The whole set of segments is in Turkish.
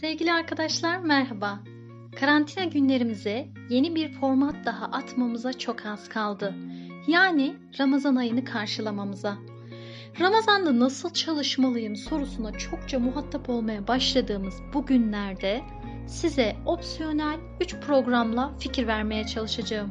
Sevgili arkadaşlar merhaba. Karantina günlerimize yeni bir format daha atmamıza çok az kaldı. Yani Ramazan ayını karşılamamıza. Ramazan'da nasıl çalışmalıyım sorusuna çokça muhatap olmaya başladığımız bu günlerde size opsiyonel 3 programla fikir vermeye çalışacağım.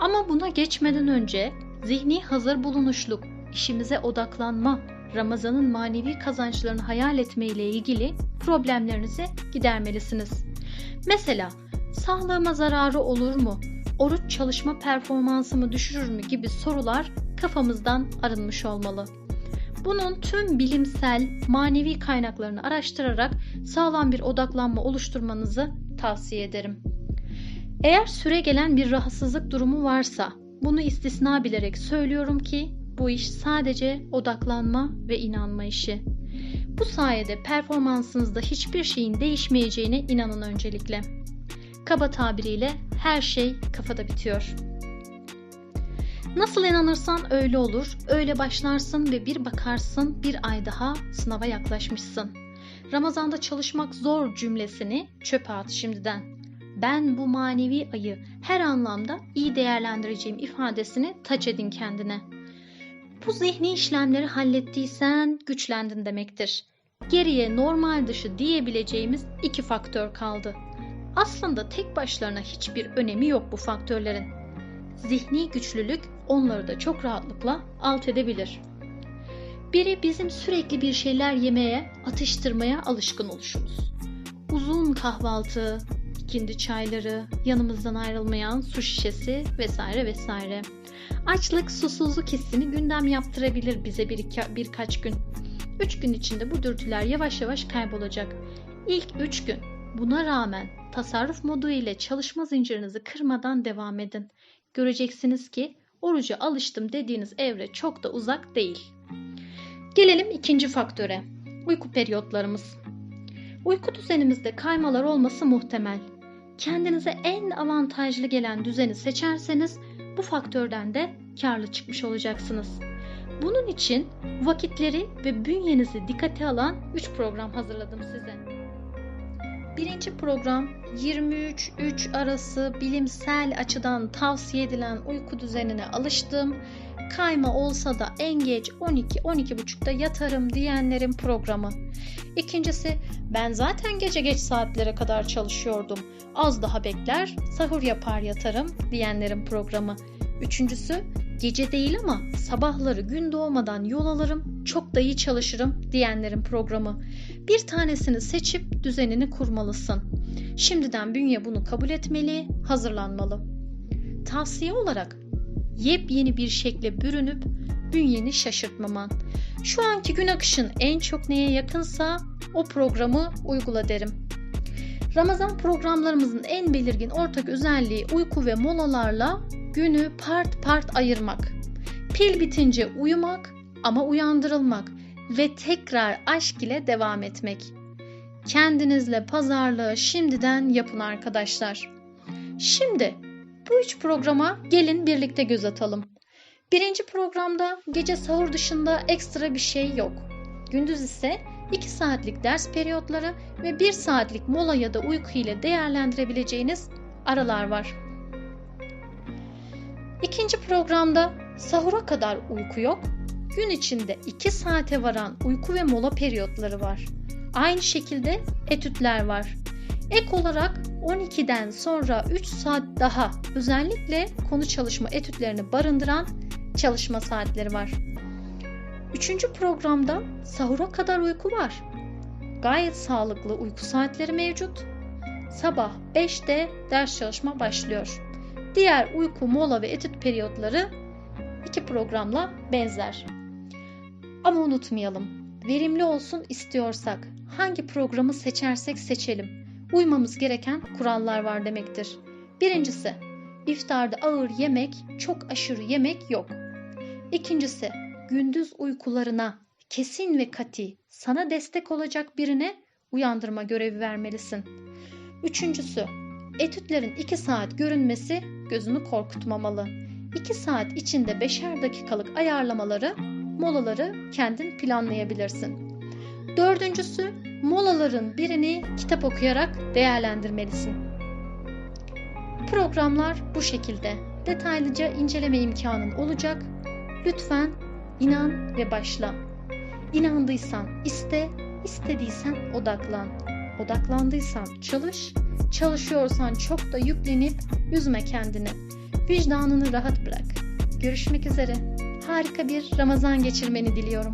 Ama buna geçmeden önce zihni hazır bulunuşluk, işimize odaklanma, Ramazan'ın manevi kazançlarını hayal etme ile ilgili problemlerinizi gidermelisiniz. Mesela sağlığıma zararı olur mu? Oruç çalışma performansımı düşürür mü gibi sorular kafamızdan arınmış olmalı. Bunun tüm bilimsel, manevi kaynaklarını araştırarak sağlam bir odaklanma oluşturmanızı tavsiye ederim. Eğer süre gelen bir rahatsızlık durumu varsa bunu istisna bilerek söylüyorum ki bu iş sadece odaklanma ve inanma işi. Bu sayede performansınızda hiçbir şeyin değişmeyeceğine inanın öncelikle. Kaba tabiriyle her şey kafada bitiyor. Nasıl inanırsan öyle olur, öyle başlarsın ve bir bakarsın bir ay daha sınava yaklaşmışsın. Ramazanda çalışmak zor cümlesini çöpe at şimdiden. Ben bu manevi ayı her anlamda iyi değerlendireceğim ifadesini taç edin kendine. Bu zihni işlemleri hallettiysen güçlendin demektir. Geriye normal dışı diyebileceğimiz iki faktör kaldı. Aslında tek başlarına hiçbir önemi yok bu faktörlerin. Zihni güçlülük onları da çok rahatlıkla alt edebilir. Biri bizim sürekli bir şeyler yemeye, atıştırmaya alışkın oluşumuz. Uzun kahvaltı, ikindi çayları, yanımızdan ayrılmayan su şişesi vesaire vesaire. Açlık, susuzluk hissini gündem yaptırabilir bize bir iki, birkaç gün. Üç gün içinde bu dürtüler yavaş yavaş kaybolacak. İlk üç gün buna rağmen tasarruf modu ile çalışma zincirinizi kırmadan devam edin. Göreceksiniz ki oruca alıştım dediğiniz evre çok da uzak değil. Gelelim ikinci faktöre. Uyku periyotlarımız. Uyku düzenimizde kaymalar olması muhtemel. Kendinize en avantajlı gelen düzeni seçerseniz bu faktörden de karlı çıkmış olacaksınız. Bunun için vakitleri ve bünyenizi dikkate alan 3 program hazırladım size. Birinci program 23-3 arası bilimsel açıdan tavsiye edilen uyku düzenine alıştım. Kayma olsa da en geç 12-12.30'da yatarım diyenlerin programı. İkincisi ben zaten gece geç saatlere kadar çalışıyordum. Az daha bekler, sahur yapar yatarım diyenlerin programı. Üçüncüsü gece değil ama sabahları gün doğmadan yol alırım, çok da iyi çalışırım diyenlerin programı. Bir tanesini seçip düzenini kurmalısın. Şimdiden bünye bunu kabul etmeli, hazırlanmalı. Tavsiye olarak yepyeni bir şekle bürünüp bünyeni şaşırtmaman. Şu anki gün akışın en çok neye yakınsa o programı uygula derim. Ramazan programlarımızın en belirgin ortak özelliği uyku ve molalarla günü part part ayırmak. Pil bitince uyumak ama uyandırılmak ve tekrar aşk ile devam etmek. Kendinizle pazarlığı şimdiden yapın arkadaşlar. Şimdi bu üç programa gelin birlikte göz atalım. Birinci programda gece sahur dışında ekstra bir şey yok. Gündüz ise 2 saatlik ders periyotları ve 1 saatlik mola ya da uyku ile değerlendirebileceğiniz aralar var. İkinci programda sahura kadar uyku yok. Gün içinde 2 saate varan uyku ve mola periyotları var. Aynı şekilde etütler var. Ek olarak 12'den sonra 3 saat daha özellikle konu çalışma etütlerini barındıran çalışma saatleri var. Üçüncü programda sahura kadar uyku var. Gayet sağlıklı uyku saatleri mevcut. Sabah 5'te ders çalışma başlıyor. Diğer uyku, mola ve etüt periyotları iki programla benzer. Ama unutmayalım, verimli olsun istiyorsak hangi programı seçersek seçelim uymamız gereken kurallar var demektir. Birincisi, iftarda ağır yemek, çok aşırı yemek yok. İkincisi, gündüz uykularına kesin ve kati sana destek olacak birine uyandırma görevi vermelisin. Üçüncüsü, etütlerin 2 saat görünmesi gözünü korkutmamalı. 2 saat içinde beşer dakikalık ayarlamaları, molaları kendin planlayabilirsin. Dördüncüsü molaların birini kitap okuyarak değerlendirmelisin. Programlar bu şekilde. Detaylıca inceleme imkanın olacak. Lütfen inan ve başla. İnandıysan iste, istediysen odaklan. Odaklandıysan çalış, çalışıyorsan çok da yüklenip üzme kendini. Vicdanını rahat bırak. Görüşmek üzere. Harika bir Ramazan geçirmeni diliyorum.